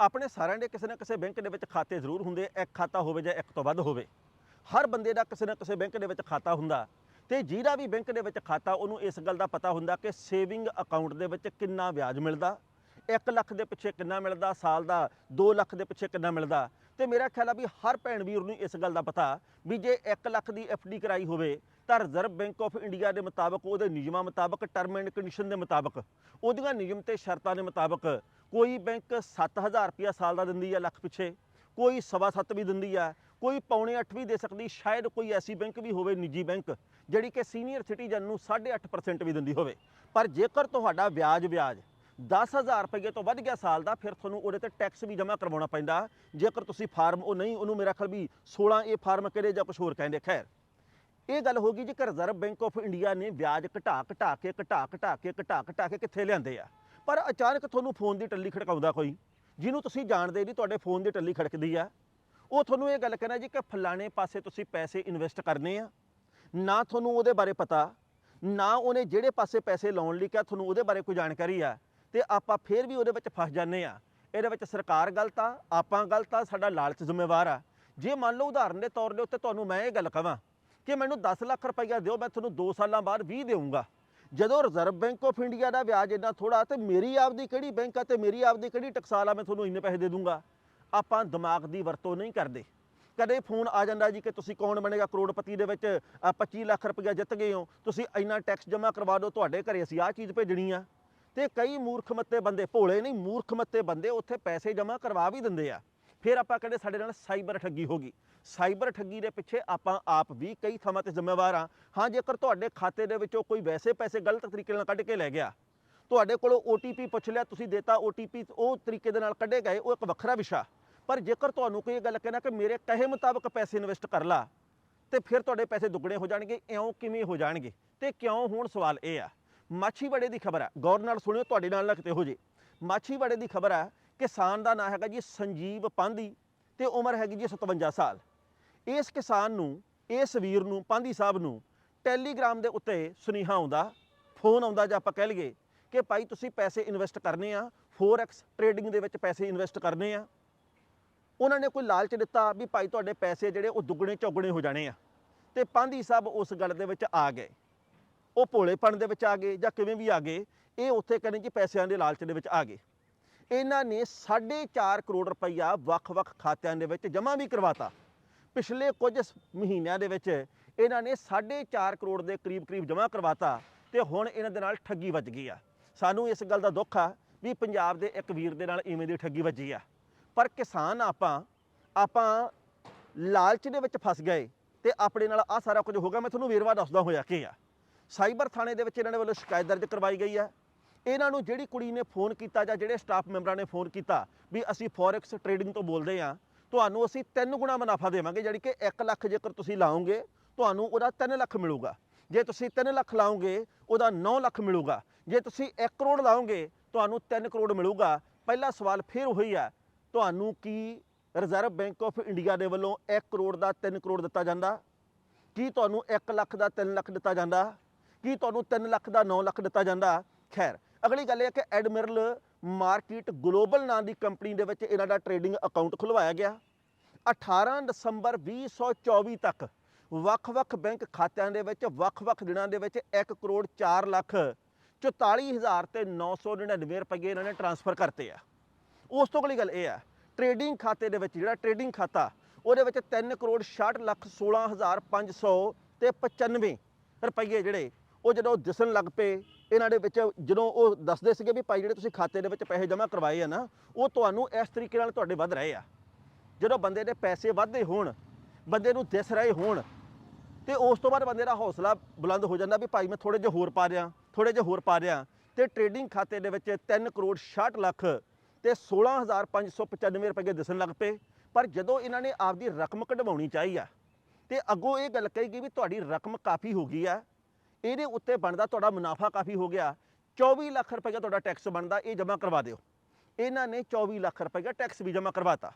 ਆਪਣੇ ਸਾਰਿਆਂ ਦੇ ਕਿਸੇ ਨਾ ਕਿਸੇ ਬੈਂਕ ਦੇ ਵਿੱਚ ਖਾਤੇ ਜ਼ਰੂਰ ਹੁੰਦੇ ਇੱਕ ਖਾਤਾ ਹੋਵੇ ਜਾਂ ਇੱਕ ਤੋਂ ਵੱਧ ਹੋਵੇ। ਹਰ ਬੰਦੇ ਦਾ ਕਿਸੇ ਨਾ ਕਿਸੇ ਬੈਂਕ ਦੇ ਵਿੱਚ ਖਾਤਾ ਹੁੰਦਾ। ਤੇ ਜਿਹੜਾ ਵੀ ਬੈਂਕ ਦੇ ਵਿੱਚ ਖਾਤਾ, ਉਹਨੂੰ ਇਸ ਗੱਲ ਦਾ ਪਤਾ ਹੁੰਦਾ ਕਿ ਸੇਵਿੰਗ ਅਕਾਊਂਟ ਦੇ ਵਿੱਚ ਕਿੰਨਾ ਵਿਆਜ ਮਿਲਦਾ 1 ਲੱਖ ਦੇ ਪਿੱਛੇ ਕਿੰਨਾ ਮਿਲਦਾ, ਸਾਲ ਦਾ 2 ਲੱਖ ਦੇ ਪਿੱਛੇ ਕਿੰਨਾ ਮਿਲਦਾ। ਤੇ ਮੇਰਾ ਖਿਆਲ ਆ ਵੀ ਹਰ ਭੈਣ ਵੀਰ ਨੂੰ ਇਸ ਗੱਲ ਦਾ ਪਤਾ ਵੀ ਜੇ 1 ਲੱਖ ਦੀ ਡੀ ਕਰਾਈ ਹੋਵੇ ਤਾਂ ਰਿਜ਼ਰਵ ਬੈਂਕ ਆਫ ਇੰਡੀਆ ਦੇ ਮੁਤਾਬਕ, ਉਹਦੇ ਨਿਯਮਾਂ ਮੁਤਾਬਕ ਟਰਮ ਐਂਡ ਕੰਡੀਸ਼ਨ ਦੇ ਮੁਤਾਬਕ, ਉਹਦੀਆਂ ਨਿਯਮ ਤੇ ਸ਼ਰਤਾਂ ਦੇ ਮੁਤਾਬਕ ਕੋਈ ਬੈਂਕ 7000 ਰੁਪਇਆ ਸਾਲ ਦਾ ਦਿੰਦੀ ਆ ਲੱਖ ਪਿੱਛੇ, ਕੋਈ ਸਵਾ ਸੱਤ ਵੀ ਦਿੰਦੀ ਆ, ਕੋਈ ਪੌਣੇ 8 ਵੀ ਦੇ ਸਕਦੀ, ਸ਼ਾਇਦ ਕੋਈ ਐਸੀ ਬੈਂਕ ਵੀ ਹੋਵੇ, ਨਿੱਜੀ ਬੈਂਕ ਜਿਹੜੀ ਕਿ ਸੀਨੀਅਰ ਸਿਟੀਜ਼ਨ ਨੂੰ 8.5% ਵੀ ਦਿੰਦੀ ਹੋਵੇ। ਪਰ ਜੇਕਰ ਤੁਹਾਡਾ ਵਿਆਜ ਵਿਆਜ 10000 ਰੁਪਏ ਤੋਂ ਵੱਧ ਗਿਆ ਸਾਲ ਦਾ, ਫਿਰ ਤੁਹਾਨੂੰ ਉਹਦੇ ਤੇ ਟੈਕਸ ਵੀ ਜਮ੍ਹਾਂ ਕਰਵਾਉਣਾ ਪੈਂਦਾ। ਜੇਕਰ ਤੁਸੀਂ ਫਾਰਮ ਉਹ ਨਹੀਂ, ਉਹਨੂੰ ਮੇਰਾ ਖਿਆਲ ਵੀ 16 ਇਹ ਫਾਰਮ ਕਿਹੜੇ ਜਾਂ ਕੁਝ ਹੋਰ ਕਹਿੰਦੇ, ਖੈਰ। ਇਹ ਗੱਲ ਹੋ ਗਈ ਜੀ ਕਿ ਰਿਜ਼ਰਵ ਬੈਂਕ ਆਫ ਇੰਡੀਆ ਨੇ ਵਿਆਜ ਘਟਾ ਘਟਾ ਕੇ, ਘਟਾ ਘਟਾ ਕੇ, ਘਟਾ ਘਟਾ ਕੇ ਕਿੱਥੇ ਲਿਆਂਦੇ ਆ? ਪਰ ਅਚਾਨਕ ਤੁਹਾਨੂੰ ਫੋਨ ਦੀ ਟੱਲੀ ਖੜਕਾਉਂਦਾ ਕੋਈ, ਜਿਹਨੂੰ ਤੁਸੀਂ ਜਾਣਦੇ ਨਹੀਂ ਤੁਹਾਡੇ ਫੋਨ ਦੀ ਟੱਲੀ ਖੜਕਦੀ ਆ। ਉਹ ਤੁਹਾਨੂੰ ਇਹ ਗੱਲ ਕਹਿੰਦਾ ਜੀ ਕਿ ਫਲਾਣੇ ਪਾਸੇ ਤੁਸੀਂ ਪੈਸੇ ਇਨਵੈਸਟ ਕਰਨੇ ਆ। ਨਾ ਤੁਹਾਨੂੰ ਉਹਦੇ ਬਾਰੇ ਪਤਾ, ਨਾ ਉਹਨੇ ਜਿਹੜੇ ਪਾਸੇ ਪੈਸੇ ਲਾਉਣ ਲਈ ਕਿਹਾ, ਤੁਹਾਨੂੰ ਉਹਦੇ ਬਾਰੇ ਕੋਈ ਜਾਣਕਾਰੀ ਆ। ਤੇ ਆਪਾਂ ਫੇਰ ਵੀ ਉਹਦੇ ਵਿੱਚ ਫਸ ਜਾਂਦੇ ਆ ਇਹਦੇ ਵਿੱਚ ਸਰਕਾਰ ਗਲਤ ਆ ਆਪਾਂ ਗਲਤ ਆ ਸਾਡਾ ਲਾਲਚ ਜ਼ਿੰਮੇਵਾਰ ਆ। ਜੇ ਮੰਨ ਲਓ ਉਦਾਹਰਨ ਦੇ ਤੌਰ ਦੇ ਉੱਤੇ ਤੁਹਾਨੂੰ ਮੈਂ ਇਹ ਗੱਲ ਕਹਾਂ ਕਿ ਮੈਨੂੰ 10 ਲੱਖ ਰੁਪਈਆ ਦਿਓ ਮੈਂ ਤੁਹਾਨੂੰ 2 ਸਾਲਾਂ ਬਾਅਦ 20 ਦੇਵਾਂਗਾ ਜਦੋਂ ਰਿਜ਼ਰਵ ਬੈਂਕ ਆਫ ਇੰਡੀਆ ਦਾ ਵਿਆਜ ਇੰਨਾ ਥੋੜਾ ਤੇ ਮੇਰੀ ਆਪਦੀ ਕਿਹੜੀ ਬੈਂਕ ਆ ਤੇ ਮੇਰੀ ਆਪਦੀ ਕਿਹੜੀ ਟਕਸਾਲ ਆ ਮੈਂ ਤੁਹਾਨੂੰ ਇੰਨੇ ਪੈਸੇ ਦੇ ਦੂੰਗਾ। ਆਪਾਂ ਦਿਮਾਗ ਦੀ ਵਰਤੋਂ ਨਹੀਂ ਕਰਦੇ। ਕਦੇ ਫੋਨ ਆ ਜਾਂਦਾ ਜੀ ਕਿ ਤੁਸੀਂ ਕੌਣ ਬਣੇਗਾ? ਕਰੋੜਪਤੀ ਦੇ ਵਿੱਚ ਅ, 25 ਲੱਖ ਰੁਪਈਆ ਜਿੱਤ ਗਏ ਹੋ। ਤੁਸੀਂ ਇੰਨਾ ਟੈਕਸ ਜਮ੍ਹਾਂ ਕਰਵਾ ਦਿਓ ਤੁਹਾਡੇ ਘਰੇ ਅਸੀਂ ਆਹ ਚੀਜ਼ ਭੇਜਣੀ ਆ। ਤੇ ਕਈ ਮੂਰਖਮੱਤੇ ਬੰਦੇ, ਭੋਲੇ ਨਹੀਂ, ਮੂਰਖਮੱਤੇ ਬੰਦੇ ਉੱਥੇ ਪੈਸੇ ਜਮ੍ਹਾਂ ਕਰਵਾ ਵੀ ਦਿੰਦੇ ਆ। ਫਿਰ ਆਪਾਂ ਕਹਿੰਦੇ ਸਾਡੇ ਨਾਲ ਸਾਈਬਰ ਠੱਗੀ ਹੋ ਗਈ। ਸਾਈਬਰ ਠੱਗੀ ਦੇ ਪਿੱਛੇ ਆਪਾਂ ਆਪ ਵੀ ਕਈ ਥਾਵਾਂ ਤੇ ਜ਼ਿੰਮੇਵਾਰ ਆ ਹਾਂ, ਜੇਕਰ ਤੁਹਾਡੇ ਖਾਤੇ ਦੇ ਵਿੱਚੋਂ ਕੋਈ ਵੈਸੇ ਪੈਸੇ ਗਲਤ ਤਰੀਕੇ ਨਾਲ ਕੱਢ ਕੇ ਲੈ ਗਿਆ, ਤੁਹਾਡੇ ਕੋਲੋਂ OTP ਪੁੱਛ ਲਿਆ, ਤੁਸੀਂ ਦੇਤਾ OTP ਉਹ ਤਰੀਕੇ ਦੇ ਨਾਲ ਕੱਢੇ ਗਏ, ਉਹ ਇੱਕ ਵੱਖਰਾ ਵਿਸ਼ਾ। ਪਰ ਜੇਕਰ ਤੁਹਾਨੂੰ ਕੋਈ ਇਹ ਗੱਲ ਕਹਿਣਾ ਕਿ ਮੇਰੇ ਕਹੇ ਮੁਤਾਬਕ ਪੈਸੇ ਇਨਵੈਸਟ ਕਰ ਲਾ, ਤੇ ਫਿਰ ਤੁਹਾਡੇ ਪੈਸੇ ਦੁੱਗਣੇ ਹੋ ਜਾਣਗੇ, ਇਉਂ ਕਿਵੇਂ ਹੋ ਜਾਣਗੇ? ਤੇ ਕਿਉਂ? ਹੁਣ ਸਵਾਲ ਇਹ ਆ। ਮਾਛੀਵਾੜੇ ਦੀ ਖਬਰ ਹੈ ਗੌਰ ਨਾਲ ਸੁਣਿਓ, ਤੁਹਾਡੇ ਨਾਲ ਨਾ ਕਿਤੇ ਹੋ ਜੇ। ਮਾਛੀਵਾੜੇ ਦੀ ਖਬਰ ਹੈ ਕਿਸਾਨ ਦਾ ਨਾਂ ਹੈਗਾ ਜੀ ਸੰਜੀਵ ਪਾਂਧੀ ਤੇ ਉਮਰ ਹੈਗੀ ਜੀ 57 ਸਾਲ। ਇਸ ਕਿਸਾਨ ਨੂੰ, ਇਸ ਵੀਰ ਨੂੰ, ਪਾਂਧੀ ਸਾਹਿਬ ਨੂੰ ਟੈਲੀਗ੍ਰਾਮ ਦੇ ਉੱਤੇ ਸੁਨੇਹਾ ਆਉਂਦਾ, ਫੋਨ ਆਉਂਦਾ ਜਾਂ ਆਪਾਂ ਕਹਿ ਲਈਏ ਕਿ ਭਾਈ ਤੁਸੀਂ ਪੈਸੇ ਇਨਵੈਸਟ ਕਰਨੇ ਆ ਫੋਰੈਕਸ ਟ੍ਰੇਡਿੰਗ ਦੇ ਵਿੱਚ ਪੈਸੇ ਇਨਵੈਸਟ ਕਰਨੇ ਆ। ਉਹਨਾਂ ਨੇ ਕੋਈ ਲਾਲਚ ਦਿੱਤਾ ਵੀ ਭਾਈ ਤੁਹਾਡੇ ਪੈਸੇ ਜਿਹੜੇ ਉਹ ਦੁੱਗਣੇ ਚੌਗਣੇ ਹੋ ਜਾਣੇ ਆ। ਤੇ ਪਾਂਧੀ ਸਾਹਿਬ ਉਸ ਗੱਲ ਦੇ ਵਿੱਚ ਆ ਗਏ। ਉਹ ਭੋਲੇਪਣ ਦੇ ਵਿੱਚ ਆ ਗਏ ਜਾਂ ਕਿਵੇਂ ਵੀ ਆ ਗਏ, ਇਹ ਉੱਥੇ ਕਹਿੰਦੇ ਜੀ ਪੈਸਿਆਂ ਦੇ ਲਾਲਚ ਦੇ ਵਿੱਚ ਆ ਗਏ। ਇਹਨਾਂ ਨੇ 4.5 ਕਰੋੜ ਰੁਪਈਆ ਵੱਖ-ਵੱਖ ਖਾਤਿਆਂ ਦੇ ਵਿੱਚ ਜਮ੍ਹਾਂ ਵੀ ਕਰਵਾਤਾ। ਪਿਛਲੇ ਕੁਝ ਮਹੀਨਿਆਂ ਦੇ ਵਿੱਚ ਇਹਨਾਂ ਨੇ 4.5 ਕਰੋੜ ਦੇ ਕਰੀਬ-ਕਰੀਬ ਜਮ੍ਹਾਂ ਕਰਵਾਤਾ ਤੇ ਹੁਣ ਇਹਨਾਂ ਦੇ ਨਾਲ ਠੱਗੀ ਵੱਜ ਗਈ ਆ। ਸਾਨੂੰ ਇਸ ਗੱਲ ਦਾ ਦੁੱਖ ਆ ਵੀ ਪੰਜਾਬ ਦੇ ਇੱਕ ਵੀਰ ਦੇ ਨਾਲ ਇਵੇਂ ਦੀ ਠੱਗੀ ਵੱਜੀ ਆ। ਪਰ ਕਿਸਾਨ ਆਪਾਂ ਆਪਾਂ ਲਾਲਚ ਦੇ ਵਿੱਚ ਫਸ ਗਏ ਤੇ ਆਪਣੇ ਨਾਲ ਆ ਸਾਰਾ ਕੁਝ ਹੋ ਗਿਆ। ਮੈਂ ਤੁਹਾਨੂੰ ਵੇਰਵਾ ਦੱਸਦਾ ਹੋਇਆ ਕੀ ਆ। ਸਾਈਬਰ ਥਾਣੇ ਦੇ ਵਿੱਚ ਇਹਨਾਂ ਦੇ ਵੱਲੋਂ ਸ਼ਿਕਾਇਤ ਦਰਜ ਕਰਵਾਈ ਗਈ ਹੈ। ਇਹਨਾਂ ਨੂੰ ਜਿਹੜੀ ਕੁੜੀ ਨੇ ਫੋਨ ਕੀਤਾ ਜਾਂ ਜਿਹੜੇ ਸਟਾਫ ਮੈਂਬਰਾਂ ਨੇ ਫੋਨ ਕੀਤਾ ਵੀ ਅਸੀਂ ਫੋਰੈਕਸ ਟ੍ਰੇਡਿੰਗ ਤੋਂ ਬੋਲਦੇ ਹਾਂ, ਤੁਹਾਨੂੰ ਅਸੀਂ 3 ਗੁਣਾ ਮੁਨਾਫਾ ਦੇਵਾਂਗੇ ਜਿਹੜੀ ਕਿ 1 ਲੱਖ ਜੇਕਰ ਤੁਸੀਂ ਲਾਓਗੇ, ਤੁਹਾਨੂੰ ਉਹਦਾ 3 ਲੱਖ ਮਿਲੂਗਾ। ਜੇ ਤੁਸੀਂ 3 ਲੱਖ ਲਾਓਗੇ, ਉਹਦਾ 9 ਲੱਖ ਮਿਲੂਗਾ। ਜੇ ਤੁਸੀਂ 1 ਕਰੋੜ ਲਾਓਗੇ, ਤੁਹਾਨੂੰ 3 ਕਰੋੜ ਮਿਲੂਗਾ। ਪਹਿਲਾ ਸਵਾਲ ਫਿਰ ਉਹੀ ਆ ਤੁਹਾਨੂੰ ਕੀ ਰਿਜ਼ਰਵ ਬੈਂਕ ਆਫ ਇੰਡੀਆ ਦੇ ਵੱਲੋਂ 1 ਕਰੋੜ ਦਾ 3 ਕਰੋੜ ਦਿੱਤਾ ਜਾਂਦਾ? ਕੀ ਤੁਹਾਨੂੰ 1 ਲੱਖ ਦਾ 3 ਲੱਖ ਦਿੱਤਾ ਜਾਂਦਾ? ਕੀ ਤੁਹਾਨੂੰ 3 ਲੱਖ ਦਾ 9 ਲੱਖ ਦਿੱਤਾ ਜਾਂਦਾ? ਖੈਰ, ਅਗਲੀ ਗੱਲ ਇਹ ਹੈ ਕਿ ਐਡਮਿਰਲ ਮਾਰਕੀਟ ਗਲੋਬਲ ਨਾਂ ਦੀ ਕੰਪਨੀ ਦੇ ਵਿੱਚ ਇਹਨਾਂ ਦਾ ਟ੍ਰੇਡਿੰਗ ਅਕਾਊਂਟ ਖੁਲਵਾਇਆ ਗਿਆ। 18 ਦਸੰਬਰ 2024 ਤੱਕ ਵੱਖ-ਵੱਖ ਬੈਂਕ ਖਾਤਿਆਂ ਦੇ ਵਿੱਚ, ਵੱਖ-ਵੱਖ ਦਿਨਾਂ ਦੇ ਵਿੱਚ 1 ਕਰੋੜ 4 ਲੱਖ 44000 ਤੇ 999 ਰੁਪਏ ਇਹਨਾਂ ਨੇ ਟ੍ਰਾਂਸਫਰ ਕਰਤੇ ਆ। ਉਸ ਤੋਂ ਅਗਲੀ ਗੱਲ ਇਹ ਆ ਟ੍ਰੇਡਿੰਗ ਖਾਤੇ ਦੇ ਵਿੱਚ ਜਿਹੜਾ ਟ੍ਰੇਡਿੰਗ ਖਾਤਾ, ਉਹਦੇ ਵਿੱਚ 3 ਕਰੋੜ 66 ਲੱਖ 16500 ਤੇ 95 ਰੁਪਏ ਜਿਹੜੇ ਉਹ ਜਦੋਂ ਦਿਸਣ ਲੱਗ ਪਏ, ਇਹਨਾਂ ਦੇ ਵਿੱਚ ਜਦੋਂ ਉਹ ਦੱਸਦੇ ਸੀਗੇ ਵੀ ਭਾਈ ਜਿਹੜੇ ਤੁਸੀਂ ਖਾਤੇ ਦੇ ਵਿੱਚ ਪੈਸੇ ਜਮ੍ਹਾਂ ਕਰਵਾਏ ਆ ਨਾ, ਉਹ ਤੁਹਾਨੂੰ ਇਸ ਤਰੀਕੇ ਨਾਲ ਤੁਹਾਡੇ ਵੱਧ ਰਹੇ ਆ। ਜਦੋਂ ਬੰਦੇ ਦੇ ਪੈਸੇ ਵੱਧਦੇ ਹੋਣ, ਬੰਦੇ ਨੂੰ ਦਿਸ ਰਹੇ ਹੋਣ, ਤੇ ਉਸ ਤੋਂ ਬਾਅਦ ਬੰਦੇ ਦਾ ਹੌਸਲਾ ਬੁਲੰਦ ਹੋ ਜਾਂਦਾ ਵੀ ਭਾਈ ਮੈਂ ਥੋੜੇ ਜਿਹਾ ਹੋਰ ਪਾ ਦਿਆਂ ਥੋੜੇ ਜਿਹਾ ਹੋਰ ਪਾ ਦਿਆਂ। ਤੇ ਟ੍ਰੇਡਿੰਗ ਖਾਤੇ ਦੇ ਵਿੱਚ 3 ਕਰੋੜ 66 ਲੱਖ ਤੇ 16595 ਰੁਪਏ ਦਿਸਣ ਲੱਗ ਪਏ। ਪਰ ਜਦੋਂ ਇਹਨਾਂ ਨੇ ਆਪਦੀ ਰਕਮ ਕਢਵਾਉਣੀ ਚਾਹੀ ਆ, ਤੇ ਅੱਗੋਂ ਇਹ ਗੱਲ ਕਹੀ ਗਈ ਵੀ ਤੁਹਾਡੀ ਰਕਮ ਕਾਫੀ ਹੋ ਗਈ ਆ ਇਹਦੇ ਉੱਤੇ ਬਣਦਾ ਤੁਹਾਡਾ ਮੁਨਾਫਾ ਕਾਫੀ ਹੋ ਗਿਆ। 24 ਲੱਖ ਰੁਪਏ ਤੁਹਾਡਾ ਟੈਕਸ ਬਣਦਾ, ਇਹ ਜਮ੍ਹਾਂ ਕਰਵਾ ਦਿਓ। ਇਹਨਾਂ ਨੇ 24 ਲੱਖ ਰੁਪਏ ਟੈਕਸ ਵੀ ਜਮ੍ਹਾਂ ਕਰਵਾਤਾ।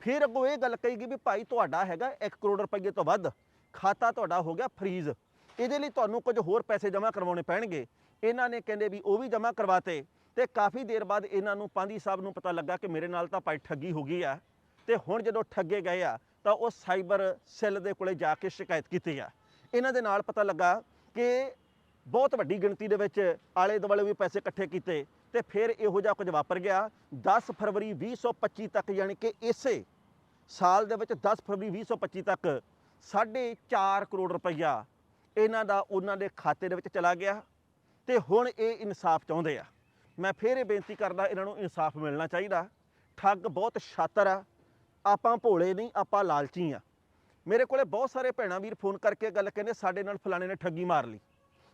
ਫਿਰ ਅੱਗੋਂ ਇਹ ਗੱਲ ਕਹੀ ਗਈ ਵੀ ਭਾਈ ਤੁਹਾਡਾ ਹੈਗਾ 1 ਕਰੋੜ ਰੁਪਏ ਤੋਂ ਵੱਧ, ਖਾਤਾ ਤੁਹਾਡਾ ਹੋ ਗਿਆ ਫਰੀਜ਼ ਇਹਦੇ ਲਈ ਤੁਹਾਨੂੰ ਕੁਝ ਹੋਰ ਪੈਸੇ ਜਮ੍ਹਾਂ ਕਰਵਾਉਣੇ ਪੈਣਗੇ। ਇਹਨਾਂ ਨੇ ਕਹਿੰਦੇ ਵੀ ਉਹ ਵੀ ਜਮ੍ਹਾਂ ਕਰਵਾਤੇ ਤੇ ਕਾਫੀ ਦੇਰ ਬਾਅਦ ਇਹਨਾਂ ਨੂੰ ਪਾਂਦੀ ਸਾਹਿਬ ਨੂੰ ਪਤਾ ਲੱਗਾ ਕਿ ਮੇਰੇ ਨਾਲ ਤਾਂ ਭਾਈ ਠੱਗੀ ਹੋ ਗਈ ਆ। ਤੇ ਹੁਣ ਜਦੋਂ ਠੱਗੇ ਗਏ ਆ, ਤਾਂ ਉਹ ਸਾਈਬਰ ਸੈੱਲ ਦੇ ਕੋਲੇ ਜਾ ਕੇ ਸ਼ਿਕਾਇਤ ਕੀਤੀ ਆ। ਇਹਨਾਂ ਦੇ ਨਾਲ ਪਤਾ ਲੱਗਾ ਕਿ ਬਹੁਤ ਵੱਡੀ ਗਿਣਤੀ ਦੇ ਵਿੱਚ ਆਲੇ ਦੁਆਲੇ ਵੀ ਪੈਸੇ ਇਕੱਠੇ ਕੀਤੇ ਤੇ ਫਿਰ ਇਹੋ ਜਿਹਾ ਕੁਝ ਵਾਪਰ ਗਿਆ। 10 ਫਰਵਰੀ 2025 ਤੱਕ ਯਾਨੀ ਕਿ ਇਸੇ ਸਾਲ ਦੇ ਵਿੱਚ 10 ਫਰਵਰੀ 2025 ਤੱਕ 4.5 ਕਰੋੜ ਰੁਪਈਆ ਇਹਨਾਂ ਦਾ ਉਹਨਾਂ ਦੇ ਖਾਤੇ ਦੇ ਵਿੱਚ ਚਲਾ ਗਿਆ ਤੇ ਹੁਣ ਇਹ ਇਨਸਾਫ ਚਾਹੁੰਦੇ ਆ। ਮੈਂ ਫਿਰ ਇਹ ਬੇਨਤੀ ਕਰਦਾ ਇਹਨਾਂ ਨੂੰ ਇਨਸਾਫ ਮਿਲਣਾ ਚਾਹੀਦਾ। ਠੱਗ ਬਹੁਤ ਛਾਤਰ ਆ। ਆਪਾਂ ਭੋਲੇ ਨਹੀਂ, ਆਪਾਂ ਲਾਲਚੀ ਆ। ਮੇਰੇ ਕੋਲੇ ਬਹੁਤ ਸਾਰੇ ਭੈਣਾਂ ਵੀਰ ਫੋਨ ਕਰਕੇ ਗੱਲ ਕਹਿੰਦੇ ਸਾਡੇ ਨਾਲ ਫਲਾਣੇ ਨੇ ਠੱਗੀ ਮਾਰ ਲਈ।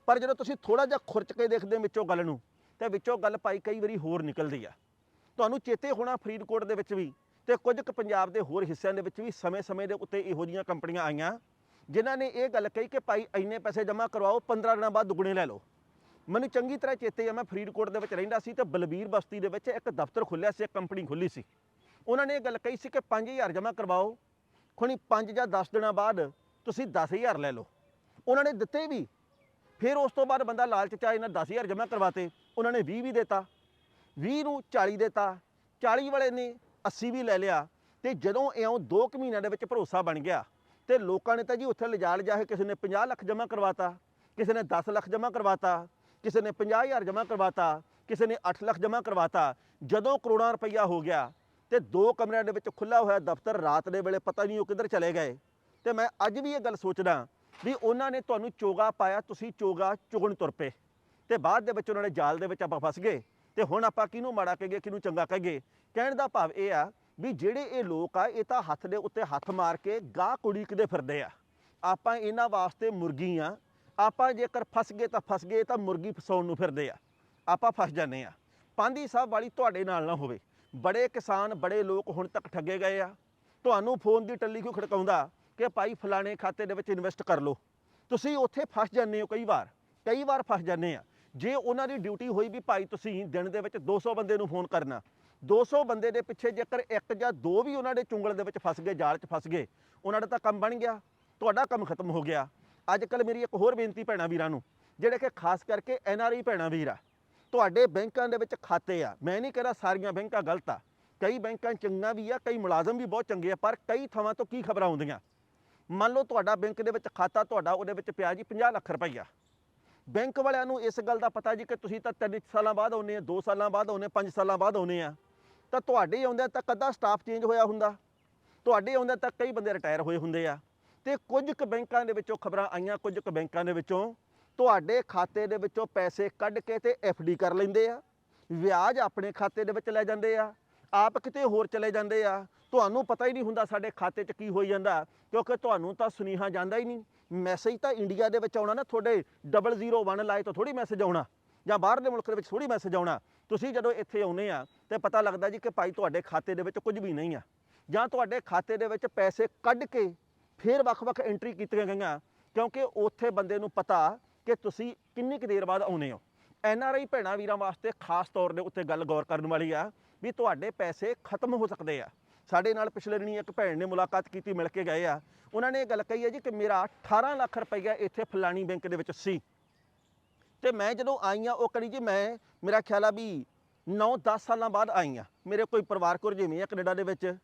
ਪਰ ਜਦੋਂ ਤੁਸੀਂ ਥੋੜਾ ਜਿਹਾ ਖੁਰਚ ਕੇ ਦੇਖਦੇ ਵਿੱਚੋਂ ਗੱਲ ਨੂੰ, ਤੇ ਵਿੱਚੋਂ ਗੱਲ ਪਾਈ ਕਈ ਵਾਰੀ ਹੋਰ ਨਿਕਲਦੀ ਆ। ਤੁਹਾਨੂੰ ਚੇਤੇ ਹੋਣਾ ਫਰੀਦਕੋਟ ਦੇ ਵਿੱਚ ਵੀ ਤੇ ਕੁਝ ਕੁ ਪੰਜਾਬ ਦੇ ਹੋਰ ਹਿੱਸਿਆਂ ਦੇ ਵਿੱਚ ਵੀ ਸਮੇਂ-ਸਮੇਂ ਦੇ ਉੱਤੇ ਇਹੋ ਜਿਹੀਆਂ ਕੰਪਨੀਆਂ ਆਈਆਂ, ਜਿਨ੍ਹਾਂ ਨੇ ਇਹ ਗੱਲ ਕਹੀ ਕਿ ਭਾਈ ਇੰਨੇ ਪੈਸੇ ਜਮ੍ਹਾਂ ਕਰਵਾਓ 15 ਦਿਨਾਂ ਬਾਅਦ ਦੁੱਗਣੇ ਲੈ ਲਓ। ਮੈਨੂੰ ਚੰਗੀ ਤਰ੍ਹਾਂ ਚੇਤੇ ਆ, ਮੈਂ ਫਰੀਦਕੋਟ ਦੇ ਵਿੱਚ ਰਹਿੰਦਾ ਸੀ ਤੇ ਬਲਬੀਰ ਬਸਤੀ ਦੇ ਵਿੱਚ ਇੱਕ ਦਫ਼ਤਰ ਖੁੱਲਿਆ ਸੀ, ਇੱਕ ਕੰਪਨੀ ਖੁੱਲੀ ਸੀ। ਉਹਨਾਂ ਨੇ ਇਹ ਗੱਲ ਕਹੀ ਸੀ ਕਿ 5000 ਜਮ੍ਹਾਂ ਕਰਵਾਓ ਖੁਣੀ 5 ਜਾਂ 10 ਦਿਨਾਂ ਬਾਅਦ ਤੁਸੀਂ 10000 ਲੈ ਲਓ। ਉਹਨਾਂ ਨੇ ਦਿੱਤੇ ਵੀ। ਫਿਰ ਉਸ ਤੋਂ ਬਾਅਦ ਬੰਦਾ ਲਾਲਚ ਚ ਆ ਇਹਨਾਂ 10000 ਜਮ੍ਹਾਂ ਕਰਵਾਤੇ। ਉਹਨਾਂ ਨੇ 20 ਵੀ ਦਿੱਤਾ। 20 ਨੂੰ 40 ਦਿੱਤਾ। 40 ਵਾਲੇ ਨੇ 80 ਵੀ ਲੈ ਲਿਆ। ਤੇ ਜਦੋਂ ਇਉਂ 2 ਕੁ ਮਹੀਨਿਆਂ ਦੇ ਵਿੱਚ ਭਰੋਸਾ ਬਣ ਗਿਆ, ਤੇ ਲੋਕਾਂ ਨੇ ਤਾਂ ਜੀ ਉੱਥੇ ਲਿਜਾ ਲਿਜਾ ਕੇ ਕਿਸੇ ਨੇ 50 ਲੱਖ ਜਮ੍ਹਾਂ ਕਰਵਾਤਾ, ਕਿਸੇ ਨੇ 10 ਲੱਖ ਜਮ੍ਹਾਂ ਕਰਵਾਤਾ, ਕਿਸੇ ਨੇ 50000 ਜਮ੍ਹਾਂ ਕਰਵਾਤਾ, ਕਿਸੇ ਨੇ 8 ਲੱਖ ਜਮ੍ਹਾਂ ਕਰਵਾਤਾ। ਜਦੋਂ ਕਰੋੜਾਂ ਰੁਪਈਆ ਹੋ ਗਿਆ ਤੇ ਦੋ ਕਮਰਿਆਂ ਦੇ ਵਿੱਚ ਖੁੱਲਾ ਹੋਇਆ ਦਫ਼ਤਰ ਰਾਤ ਦੇ ਵੇਲੇ ਪਤਾ ਨਹੀਂ ਉਹ ਕਿੱਧਰ ਚਲੇ ਗਏ। ਤੇ ਮੈਂ ਅੱਜ ਵੀ ਇਹ ਗੱਲ ਸੋਚਦਾ ਵੀ ਉਹਨਾਂ ਨੇ ਤੁਹਾਨੂੰ ਚੋਗਾ ਪਾਇਆ, ਤੁਸੀਂ ਚੋਗਾ ਚੁਗਣ ਤੁਰ ਪਏ। ਤੇ ਬਾਅਦ ਦੇ ਵਿੱਚ ਉਹਨਾਂ ਨੇ ਜਾਲ ਦੇ ਵਿੱਚ ਆਪਾਂ ਫਸ ਗਏ ਤੇ ਹੁਣ ਆਪਾਂ ਕਿਹਨੂੰ ਮਾੜਾ ਕਹੀਏ, ਕਿਹਨੂੰ ਚੰਗਾ ਕਹੀਏ? ਕਹਿਣ ਦਾ ਭਾਵ ਇਹ ਆ ਵੀ ਜਿਹੜੇ ਇਹ ਲੋਕ ਆ, ਇਹ ਤਾਂ ਹੱਥ ਦੇ ਉੱਤੇ ਹੱਥ ਮਾਰ ਕੇ ਗਾਹ ਕੁੜੀ ਕਿਤੇ ਫਿਰਦੇ ਆ। ਆਪਾਂ ਇਹਨਾਂ ਵਾਸਤੇ ਮੁਰਗੀ ਆ। ਆਪਾਂ ਜੇਕਰ ਫਸ ਗਏ ਤਾਂ ਫਸ ਗਏ ਤਾਂ ਮੁਰਗੀ ਫਸਾਉਣ ਨੂੰ ਫਿਰਦੇ ਆ। ਆਪਾਂ ਫਸ ਜਾਂਦੇ ਆ। ਪਾਂਦੀ ਸਾਹਿਬ ਵਾਲੀ ਤੁਹਾਡੇ ਨਾਲ ਨਾ ਹੋਵੇ। ਬੜੇ ਕਿਸਾਨ, ਬੜੇ ਲੋਕ ਹੁਣ ਤੱਕ ਠੱਗੇ ਗਏ ਆ। ਤੁਹਾਨੂੰ ਫੋਨ ਦੀ ਟੱਲੀ ਕਿਉਂ ਖੜਕਾਉਂਦਾ ਕਿ ਭਾਈ ਫਲਾਣੇ ਖਾਤੇ ਦੇ ਵਿੱਚ ਇਨਵੈਸਟ ਕਰ ਲਓ। ਤੁਸੀਂ ਉੱਥੇ ਫਸ ਜਾਂਦੇ ਹੋ ਕਈ ਵਾਰ ਕਈ ਵਾਰ ਫਸ ਜਾਂਦੇ ਆ। ਜੇ ਉਹਨਾਂ ਦੀ ਡਿਊਟੀ ਹੋਈ ਵੀ ਭਾਈ ਤੁਸੀਂ ਦਿਨ ਦੇ ਵਿੱਚ 200 ਬੰਦੇ ਨੂੰ ਫੋਨ ਕਰਨਾ 200 ਬੰਦੇ ਦੇ ਪਿੱਛੇ ਜੇਕਰ ਇੱਕ ਜਾਂ ਦੋ ਵੀ ਉਹਨਾਂ ਦੇ ਚੁੰਗਲ ਦੇ ਵਿੱਚ ਫਸ ਗਏ, ਜਾਲ 'ਚ ਫਸ ਗਏ, ਉਹਨਾਂ ਦਾ ਤਾਂ ਕੰਮ ਬਣ ਗਿਆ, ਤੁਹਾਡਾ ਕੰਮ ਖਤਮ ਹੋ ਗਿਆ। ਅੱਜ ਕੱਲ ਮੇਰੀ ਇੱਕ ਹੋਰ ਬੇਨਤੀ ਭੈਣਾਂ ਵੀਰਾਂ ਨੂੰ, ਜਿਹੜੇ ਕਿ ਖਾਸ ਕਰਕੇ ਐਨ ਆਰ ਆਈ ਭੈਣਾਂ ਵੀਰ ਆ ਤੁਹਾਡੇ ਬੈਂਕਾਂ ਦੇ ਵਿੱਚ ਖਾਤੇ ਆ। ਮੈਂ ਨਹੀਂ ਕਹਿੰਦਾ ਸਾਰੀਆਂ ਬੈਂਕਾਂ ਗਲਤ ਆ। ਕਈ ਬੈਂਕਾਂ ਚੰਗਾ ਵੀ ਆ, ਕਈ ਮੁਲਾਜ਼ਮ ਵੀ ਬਹੁਤ ਚੰਗੇ ਆ, ਪਰ ਕਈ ਥਾਵਾਂ ਤੋਂ ਕੀ ਖਬਰਾਂ ਆਉਂਦੀਆਂ? ਮੰਨ ਲਓ ਤੁਹਾਡਾ ਬੈਂਕ ਦੇ ਵਿੱਚ ਖਾਤਾ, ਤੁਹਾਡਾ ਉਹਦੇ ਵਿੱਚ ਪਿਆ ਜੀ 50 ਲੱਖ ਰੁਪਈਆ। ਬੈਂਕ ਵਾਲਿਆਂ ਨੂੰ ਇਸ ਗੱਲ ਦਾ ਪਤਾ ਜੀ ਕਿ ਤੁਸੀਂ ਤਾਂ 3 ਸਾਲਾਂ ਬਾਅਦ ਆਉਨੇ ਆ 2 ਸਾਲਾਂ ਬਾਅਦ ਆਉਨੇ 5 ਸਾਲਾਂ ਬਾਅਦ ਆਉਨੇ ਆ। ਤਾਂ ਤੁਹਾਡੇ ਆਉਂਦਿਆਂ ਤੱਕ ਅੱਧਾ ਸਟਾਫ ਚੇਂਜ ਹੋਇਆ ਹੁੰਦਾ। ਤੁਹਾਡੇ ਆਉਂਦਿਆਂ ਤੱਕ ਕਈ ਬੰਦੇ ਰਿਟਾਇਰ ਹੋਏ ਹੁੰਦੇ ਆ। ਤੇ ਕੁਝ ਕੁ ਬੈਂਕਾਂ ਦੇ ਵਿੱਚੋਂ ਖਬਰਾਂ ਆਈਆਂ, ਕੁਝ ਕੁ ਬੈਂਕਾਂ ਦੇ ਵਿੱਚੋਂ ਤੁਹਾਡੇ ਖਾਤੇ ਦੇ ਵਿੱਚੋਂ ਪੈਸੇ ਕੱਢ ਕੇ ਤੇ ਡੀ ਕਰ ਲੈਂਦੇ ਆ। ਵਿਆਜ ਆਪਣੇ ਖਾਤੇ ਦੇ ਵਿੱਚ ਲੈ ਜਾਂਦੇ ਆ। ਆਪ ਕਿਤੇ ਹੋਰ ਚਲੇ ਜਾਂਦੇ ਆ। ਤੁਹਾਨੂੰ ਪਤਾ ਹੀ ਨਹੀਂ ਹੁੰਦਾ ਸਾਡੇ ਖਾਤੇ 'ਚ ਕੀ ਹੋਈ ਜਾਂਦਾ। ਕਿਉਂਕਿ ਤੁਹਾਨੂੰ ਤਾਂ ਸੁਨੇਹਾ ਜਾਂਦਾ ਹੀ ਨਹੀਂ। ਮੈਸੇਜ ਤਾਂ ਇੰਡੀਆ ਦੇ ਵਿੱਚ ਆਉਣਾ ਨਾ, ਤੁਹਾਡੇ 001 ਲਾਏ ਤੋਂ ਥੋੜੀ ਮੈਸੇਜ ਆਉਣਾ। ਜਾਂ ਬਾਹਰਲੇ ਮੁਲਕ ਦੇ ਵਿੱਚ ਥੋੜੀ ਮੈਸੇਜ ਆਉਣਾ। ਤੁਸੀਂ ਜਦੋਂ ਇੱਥੇ ਆਉਨੇ ਆ, ਤੇ ਪਤਾ ਲੱਗਦਾ ਜੀ ਕਿ ਭਾਈ ਤੁਹਾਡੇ ਖਾਤੇ ਦੇ ਵਿੱਚ ਕੁਝ ਵੀ ਨਹੀਂ ਆ। ਜਾਂ ਤੁਹਾਡੇ ਖਾਤੇ ਦੇ ਵਿੱਚ ਪੈਸੇ ਕੱਢ ਕੇ ਫਿਰ ਵੱਖ-ਵੱਖ ਐਂਟਰੀ ਕੀਤੀਆਂ ਗਈਆਂ। ਕਿਉਂਕਿ ਉੱਥੇ ਬੰਦੇ ਨੂੰ ਪਤਾ ਕਿ ਤੁਸੀਂ ਕਿੰਨੀ ਕੁ ਦੇਰ ਬਾਅਦ ਆਉਨੇ ਹੋ। ਐਨ ਆਰ ਆਈ ਭੈਣਾਂ ਵੀਰਾਂ ਵਾਸਤੇ ਖਾਸ ਤੌਰ ਦੇ ਉੱਤੇ ਗੱਲ ਗੌਰ ਕਰਨ ਵਾਲੀ ਆ ਵੀ ਤੁਹਾਡੇ ਪੈਸੇ ਖਤਮ ਹੋ ਸਕਦੇ ਆ। ਸਾਡੇ ਨਾਲ ਪਿਛਲੇ ਦਿਨੀ ਇੱਕ ਭੈਣ ਨੇ ਮੁਲਾਕਾਤ ਕੀਤੀ, ਮਿਲ ਕੇ ਗਏ ਆ। ਉਹਨਾਂ ਨੇ ਇਹ ਗੱਲ ਕਹੀ ਹੈ ਜੀ ਕਿ ਮੇਰਾ 18 ਲੱਖ ਰੁਪਈਆ ਇੱਥੇ ਫਲਾਣੀ ਬੈਂਕ ਦੇ ਵਿੱਚ ਸੀ। ਤੇ ਮੈਂ ਜਦੋਂ ਆਈ ਆ, ਉਹ ਕਰੀ ਜੀ ਮੈਂ, ਮੇਰਾ ਖਿਆਲ ਆ ਵੀ 9-10 ਸਾਲਾਂ ਬਾਅਦ ਆਈ ਆ। ਮੇਰੇ ਕੋਈ ਪਰਿਵਾਰਕ ਜਿਵੇਂ ਆ ਕੈਨੇਡਾ ਦੇ ਵਿੱਚ।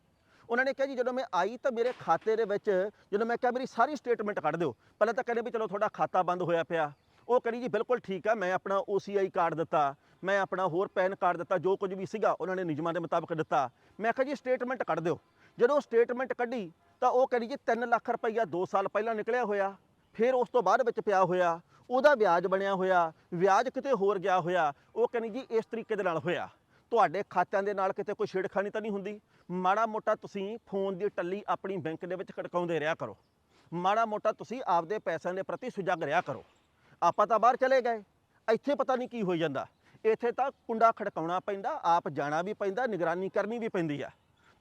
ਉਹਨਾਂ ਨੇ ਕਿਹਾ ਜੀ, ਜਦੋਂ ਮੈਂ ਆਈ ਤਾਂ ਮੇਰੇ ਖਾਤੇ ਦੇ ਵਿੱਚ, ਜਦੋਂ ਮੈਂ ਕਿਹਾ ਮੇਰੀ ਸਾਰੀ ਸਟੇਟਮੈਂਟ ਕੱਢ ਦਿਓ। ਪਹਿਲਾਂ ਤਾਂ ਕਹਿੰਦੇ ਵੀ ਚਲੋ ਤੁਹਾਡਾ ਖਾਤਾ ਬੰਦ ਹੋਇਆ ਪਿਆ। ਉਹ ਕਹਿੰਦੀ ਜੀ, ਬਿਲਕੁਲ ਠੀਕ ਆ, ਮੈਂ ਆਪਣਾ OCI ਕਾਰਡ ਦਿੱਤਾ। ਮੈਂ ਆਪਣਾ ਹੋਰ ਪੈਨ ਕਾਰਡ ਦਿੱਤਾ, ਜੋ ਕੁਝ ਵੀ ਸੀਗਾ, ਉਹਨਾਂ ਨੇ ਨਿਯਮਾਂ ਦੇ ਮੁਤਾਬਕ ਦਿੱਤਾ। ਮੈਂ ਕਿਹਾ ਜੀ ਸਟੇਟਮੈਂਟ ਕੱਢ ਦਿਓ। ਜਦੋਂ ਸਟੇਟਮੈਂਟ ਕੱਢੀ, ਤਾਂ ਉਹ ਕਹਿੰਦੀ ਜੀ 3 ਲੱਖ ਰੁਪਈਆ 2 ਸਾਲ ਪਹਿਲਾਂ ਨਿਕਲਿਆ ਹੋਇਆ। ਫਿਰ ਉਸ ਤੋਂ ਬਾਅਦ ਵਿੱਚ ਪਿਆ ਹੋਇਆ। ਉਹਦਾ ਵਿਆਜ ਬਣਿਆ ਹੋਇਆ। ਵਿਆਜ ਕਿਤੇ ਹੋਰ ਗਿਆ ਹੋਇਆ। ਉਹ ਕਹਿੰਦੀ ਜੀ, ਇਸ ਤਰੀਕੇ ਦੇ ਨਾਲ ਹੋਇਆ। ਤੁਹਾਡੇ ਖਾਤਿਆਂ ਦੇ ਨਾਲ ਕਿਤੇ ਕੋਈ ਛੇੜਖਾਨੀ ਤਾਂ ਨਹੀਂ ਹੁੰਦੀ? ਮਾੜਾ ਮੋਟਾ ਤੁਸੀਂ ਫੋਨ ਦੀ ਟੱਲੀ ਆਪਣੀ ਬੈਂਕ ਦੇ ਵਿੱਚ ਖੜਕਾਉਂਦੇ ਰਿਹਾ ਕਰੋ। ਮਾੜਾ ਮੋਟਾ ਤੁਸੀਂ ਆਪਦੇ ਪੈਸਿਆਂ ਦੇ ਪ੍ਰਤੀ ਸੁਜਗ ਰਿਹਾ ਕਰੋ। ਆਪਾਂ ਤਾਂ ਬਾਹਰ ਚਲੇ ਗਏ। ਇੱਥੇ ਪਤਾ ਨਹੀਂ ਕੀ ਹੋਈ ਜਾਂਦਾ। ਇੱਥੇ ਤਾਂ ਕੁੰਡਾ ਖੜਕਾਉਣਾ ਪੈਂਦਾ, ਆਪ ਜਾਣਾ ਵੀ ਪੈਂਦਾ, ਨਿਗਰਾਨੀ ਕਰਨੀ ਵੀ ਪੈਂਦੀ ਆ।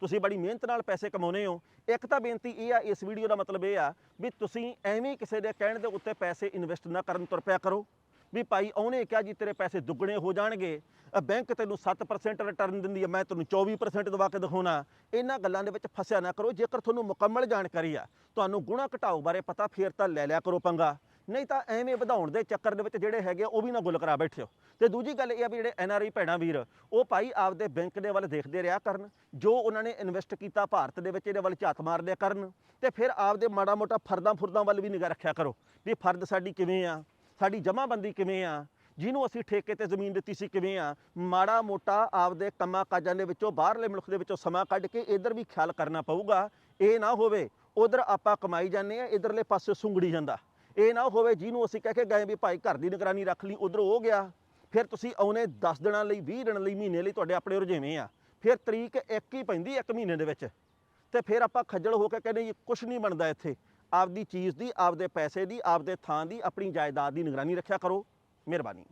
ਤੁਸੀਂ ਬੜੀ ਮਿਹਨਤ ਨਾਲ ਪੈਸੇ ਕਮਾਉਨੇ ਹੋ। ਇੱਕ ਤਾਂ ਬੇਨਤੀ ਇਹ ਆ, ਇਸ ਵੀਡੀਓ ਦਾ ਮਤਲਬ ਇਹ ਆ ਵੀ ਤੁਸੀਂ ਐਵੇਂ ਕਿਸੇ ਦੇ ਕਹਿਣ ਦੇ ਉੱਤੇ ਪੈਸੇ ਇਨਵੈਸਟ ਨਾ ਕਰਨ, ਤੁਰ ਪਿਆ ਕਰੋ। ਵੀ ਭਾਈ ਉਹਨੇ ਕਿਹਾ ਜੀ ਤੇਰੇ ਪੈਸੇ ਦੁੱਗਣੇ ਹੋ ਜਾਣਗੇ। ਬੈਂਕ ਤੈਨੂੰ 7% ਰਿਟਰਨ ਦਿੰਦੀ ਹੈ ਮੈਂ ਤੈਨੂੰ 24% ਦਵਾ ਕੇ ਦਿਖਾਉਣਾ। ਇਹਨਾਂ ਗੱਲਾਂ ਦੇ ਵਿੱਚ ਫਸਿਆ ਨਾ ਕਰੋ ਜੇਕਰ ਤੁਹਾਨੂੰ ਮੁਕੰਮਲ ਜਾਣਕਾਰੀ ਆ ਤੁਹਾਨੂੰ ਗੁਣਾ ਘਟਾਓ ਬਾਰੇ ਪਤਾ ਫੇਰ ਤਾਂ ਲੈ ਲਿਆ ਕਰੋ ਪੰਗਾ। ਨਹੀਂ ਤਾਂ ਐਵੇਂ ਵਧਾਉਣ ਦੇ ਚੱਕਰ ਦੇ ਵਿੱਚ ਜਿਹੜੇ ਹੈਗੇ ਆ, ਉਹ ਵੀ ਨਾ ਗੁੱਲ ਕਰਾ ਬੈਠਿਓ ਤੇ ਦੂਜੀ ਗੱਲ ਇਹ ਆ ਵੀ ਜਿਹੜੇ ਐਨ ਆਰ ਆਈ ਭੈਣਾਂ ਵੀਰ ਉਹ ਭਾਈ ਆਪਦੇ ਬੈਂਕ ਦੇ ਵੱਲ ਦੇਖਦੇ ਰਿਹਾ ਕਰਨ ਜੋ ਉਹਨਾਂ ਨੇ ਇਨਵੈਸਟ ਕੀਤਾ ਭਾਰਤ ਦੇ ਵਿੱਚ ਇਹਦੇ ਵੱਲ ਝਾਤ ਮਾਰ ਲਿਆ ਕਰਨ ਤੇ ਫਿਰ ਆਪਦੇ ਮਾੜਾ ਮੋਟਾ ਫਰਦਾਂ ਫੁਰਦਾਂ ਵੱਲ ਵੀ ਨਿਗਾਹ ਰੱਖਿਆ ਕਰੋ ਵੀ ਫਰਦ ਸਾਡੀ ਕਿਵੇਂ ਆ। ਸਾਡੀ ਜਮ੍ਹਾਂਬੰਦੀ ਕਿਵੇਂ ਆ? ਜਿਹਨੂੰ ਅਸੀਂ ਠੇਕੇ ਤੇ ਜ਼ਮੀਨ ਦਿੱਤੀ ਸੀ ਕਿਵੇਂ ਆ? ਮਾੜਾ ਮੋਟਾ ਆਪਦੇ ਕੰਮਾਂ ਕਾਜਾਂ ਦੇ ਵਿੱਚੋਂ, ਬਾਹਰਲੇ ਮੁਲਕ ਦੇ ਵਿੱਚੋਂ ਸਮਾਂ ਕੱਢ ਕੇ ਇੱਧਰ ਵੀ ਖਿਆਲ ਕਰਨਾ ਪਊਗਾ। ਇਹ ਨਾ ਹੋਵੇ, ਉਧਰ ਆਪਾਂ ਕਮਾਈ ਜਾਂਦੇ ਆ, ਇਧਰਲੇ ਪਾਸੇ ਸੁੰਗੜੀ ਜਾਂਦਾ। ਇਹ ਨਾ ਹੋਵੇ, ਜਿਹਨੂੰ ਅਸੀਂ ਕਹਿ ਕੇ ਗਏ ਵੀ ਭਾਈ ਘਰ ਦੀ ਨਿਗਰਾਨੀ ਰੱਖ ਲਈ, ਉਧਰ ਉਹ ਗਿਆ। ਫਿਰ ਤੁਸੀਂ ਆਉਨੇ 10 ਦਿਨਾਂ ਲਈ 20 ਦਿਨਾਂ ਲਈ, ਮਹੀਨੇ ਲਈ ਤੁਹਾਡੇ ਆਪਣੇ ਰੁਝੇਵੇਂ ਆ। ਫਿਰ ਤਰੀਕ ਇੱਕ ਹੀ ਪੈਂਦੀ ਇੱਕ ਮਹੀਨੇ ਦੇ ਵਿੱਚ। ਤੇ ਫਿਰ ਆਪਾਂ ਖੱਜਲ ਹੋ ਕੇ ਕਹਿੰਦੇ ਜੀ ਕੁਝ ਨਹੀਂ ਬਣਦਾ ਇੱਥੇ। ਆਪਦੀ ਚੀਜ਼ ਦੀ, ਆਪਦੇ ਪੈਸੇ ਦੀ, ਆਪਦੇ ਥਾਂ ਦੀ, ਆਪਣੀ ਜਾਇਦਾਦ ਦੀ ਨਿਗਰਾਨੀ ਰੱਖਿਆ ਕਰੋ। ਮਿਹਰਬਾਨੀ।